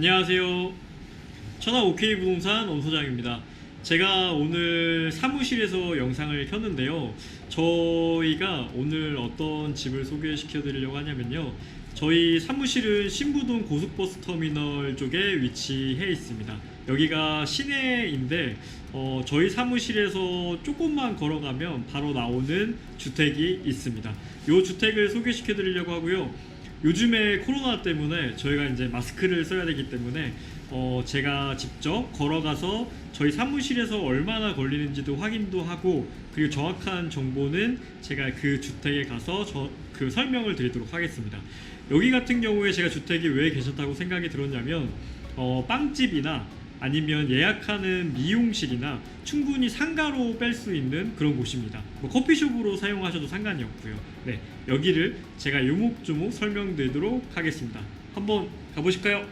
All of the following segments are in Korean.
안녕하세요. 천하 OK 부동산 엄 소장입니다. 제가 오늘 사무실에서 영상을 켰는데요. 저희가 오늘 어떤 집을 소개시켜 드리려고 하냐면요. 저희 사무실은 신부동 고속버스 터미널 쪽에 위치해 있습니다. 여기가 시내인데 어, 저희 사무실에서 조금만 걸어가면 바로 나오는 주택이 있습니다. 이 주택을 소개시켜 드리려고 하고요. 요즘에 코로나 때문에 저희가 이제 마스크를 써야 되기 때문에 어 제가 직접 걸어가서 저희 사무실에서 얼마나 걸리는지도 확인도 하고 그리고 정확한 정보는 제가 그 주택에 가서 저 그 설명을 드리도록 하겠습니다. 여기 같은 경우에 제가 주택이 왜 괜찮다고 생각이 들었냐면 어 빵집이나 아니면 예약하는 미용실이나 충분히 상가로 뺄 수 있는 그런 곳입니다. 뭐 커피숍으로 사용하셔도 상관이 없고요. 네, 여기를 제가 요목조목 설명드리도록 하겠습니다. 한번 가보실까요?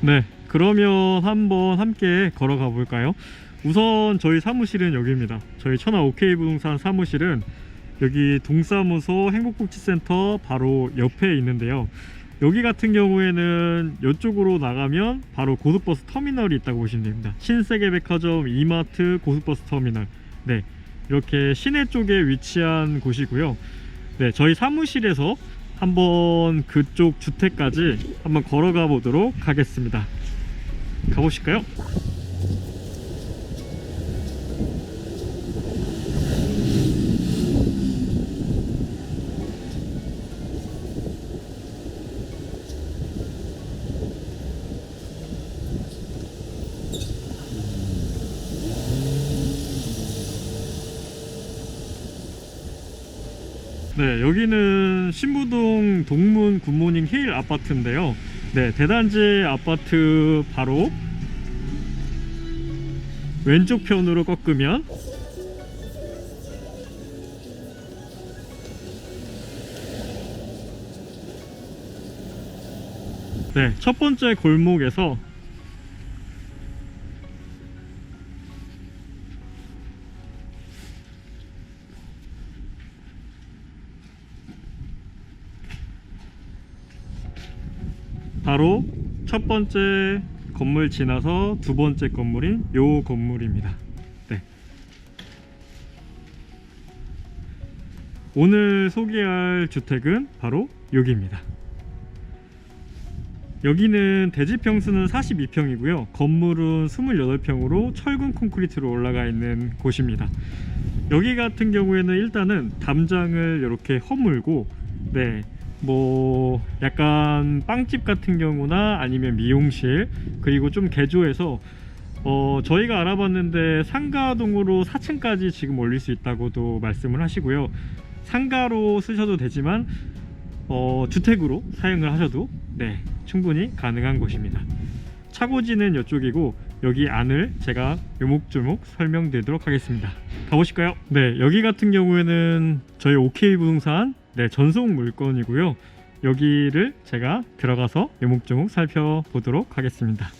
네, 그러면 한번 함께 걸어가 볼까요? 우선 저희 사무실은 여기입니다. 저희 천하 OK 부동산 사무실은 여기 동사무소 행복복지센터 바로 옆에 있는데요. 여기 같은 경우에는 이쪽으로 나가면 바로 고속버스 터미널이 있다고 보시면 됩니다. 신세계백화점, 이마트, 고속버스 터미널. 네, 이렇게 시내 쪽에 위치한 곳이고요. 네, 저희 사무실에서 한번 그쪽 주택까지 한번 걸어가 보도록 하겠습니다. 가보실까요? 네, 여기는 신부동 동문 굿모닝 힐 아파트인데요. 네, 대단지 아파트 바로 왼쪽 편으로 꺾으면 네, 첫 번째 골목에서 바로 첫 번째 건물 지나서 두 번째 건물인 요 건물입니다. 네. 오늘 소개할 주택은 바로 여기입니다. 여기는 대지 평수는 42평이고요. 건물은 28평으로 철근 콘크리트로 올라가 있는 곳입니다. 여기 같은 경우에는 일단은 담장을 이렇게 허물고 네. 뭐 약간 빵집 같은 경우나 아니면 미용실 그리고 좀 개조해서 어 저희가 알아봤는데 상가동으로 4층까지 지금 올릴 수 있다고도 말씀을 하시고요. 상가로 쓰셔도 되지만 어 주택으로 사용을 하셔도 네 충분히 가능한 곳입니다. 차고지는 이쪽이고 여기 안을 제가 요목조목 설명드리도록 하겠습니다. 가보실까요? 네 여기 같은 경우에는 저희 OK 부동산 네, 전송 물건이고요. 여기를 제가 들어가서 요목조목 살펴보도록 하겠습니다.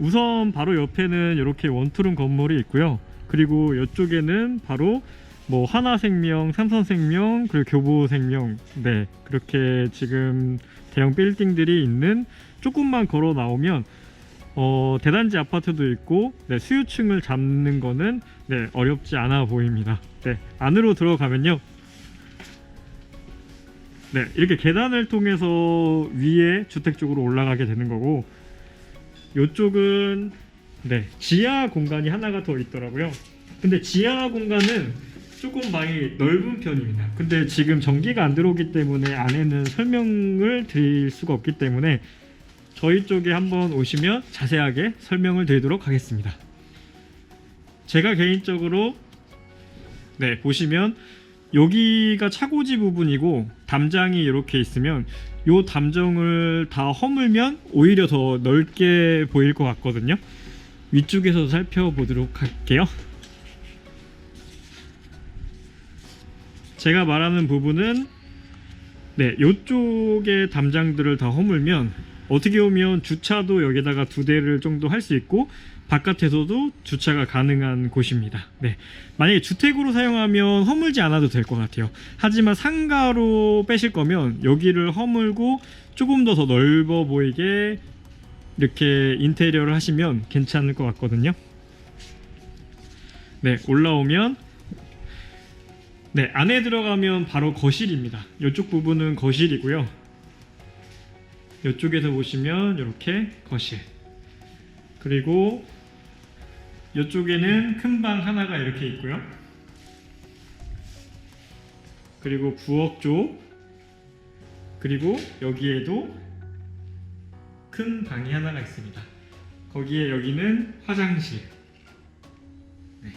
우선 바로 옆에는 이렇게 원투룸 건물이 있고요. 그리고 이쪽에는 바로 뭐 하나생명, 삼성생명, 그리고 교보생명, 네 그렇게 지금 대형 빌딩들이 있는 조금만 걸어 나오면 어, 대단지 아파트도 있고 네, 수요층을 잡는 거는 네, 어렵지 않아 보입니다. 네, 안으로 들어가면요. 네, 이렇게 계단을 통해서 위에 주택 쪽으로 올라가게 되는 거고 이쪽은 네, 지하 공간이 하나가 더 있더라고요. 근데 지하 공간은 조금 많이 넓은 편입니다. 근데 지금 전기가 안 들어오기 때문에 안에는 설명을 드릴 수가 없기 때문에 저희 쪽에 한번 오시면 자세하게 설명을 드리도록 하겠습니다. 제가 개인적으로 네 보시면 여기가 차고지 부분이고 담장이 이렇게 있으면 요 담장을 다 허물면 오히려 더 넓게 보일 것 같거든요. 위쪽에서 살펴보도록 할게요. 제가 말하는 부분은 네, 요쪽의 담장들을 다 허물면 어떻게 보면 주차도 여기다가 두 대를 정도 할 수 있고 바깥에서도 주차가 가능한 곳입니다. 네. 만약에 주택으로 사용하면 허물지 않아도 될 것 같아요. 하지만 상가로 빼실 거면 여기를 허물고 조금 더 더 넓어 보이게 이렇게 인테리어를 하시면 괜찮을 것 같거든요. 네, 올라오면 네, 안에 들어가면 바로 거실입니다. 이쪽 부분은 거실이고요. 이쪽에서 보시면 이렇게 거실. 그리고 이쪽에는 큰 방 하나가 이렇게 있고요. 그리고 부엌 쪽. 그리고 여기에도 큰 방이 하나가 있습니다. 거기에 여기는 화장실. 네.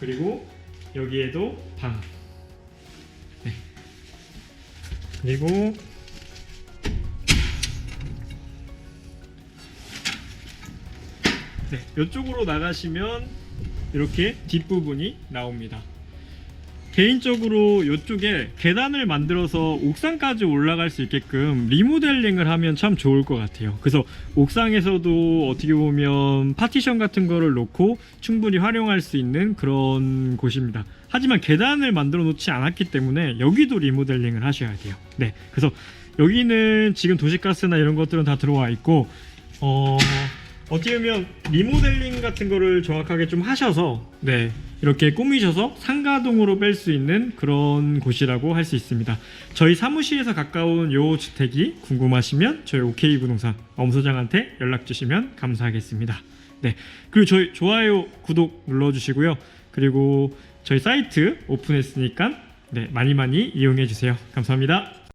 그리고 여기에도 방. 네. 그리고 네, 이쪽으로 나가시면 이렇게 뒷부분이 나옵니다. 개인적으로 이쪽에 계단을 만들어서 옥상까지 올라갈 수 있게끔 리모델링을 하면 참 좋을 것 같아요. 그래서 옥상에서도 어떻게 보면 파티션 같은 거를 놓고 충분히 활용할 수 있는 그런 곳입니다. 하지만 계단을 만들어 놓지 않았기 때문에 여기도 리모델링을 하셔야 돼요. 네. 그래서 여기는 지금 도시가스나 이런 것들은 다 들어와 있고, 어, 어떻게 보면 리모델링 같은 거를 정확하게 좀 하셔서 네 이렇게 꾸미셔서 상가동으로 뺄 수 있는 그런 곳이라고 할 수 있습니다. 저희 사무실에서 가까운 요 주택이 궁금하시면 저희 OK 부동산 엄소장한테 연락 주시면 감사하겠습니다. 네 그리고 저희 좋아요 구독 눌러주시고요. 그리고 저희 사이트 오픈했으니까 네 많이 많이 이용해 주세요. 감사합니다.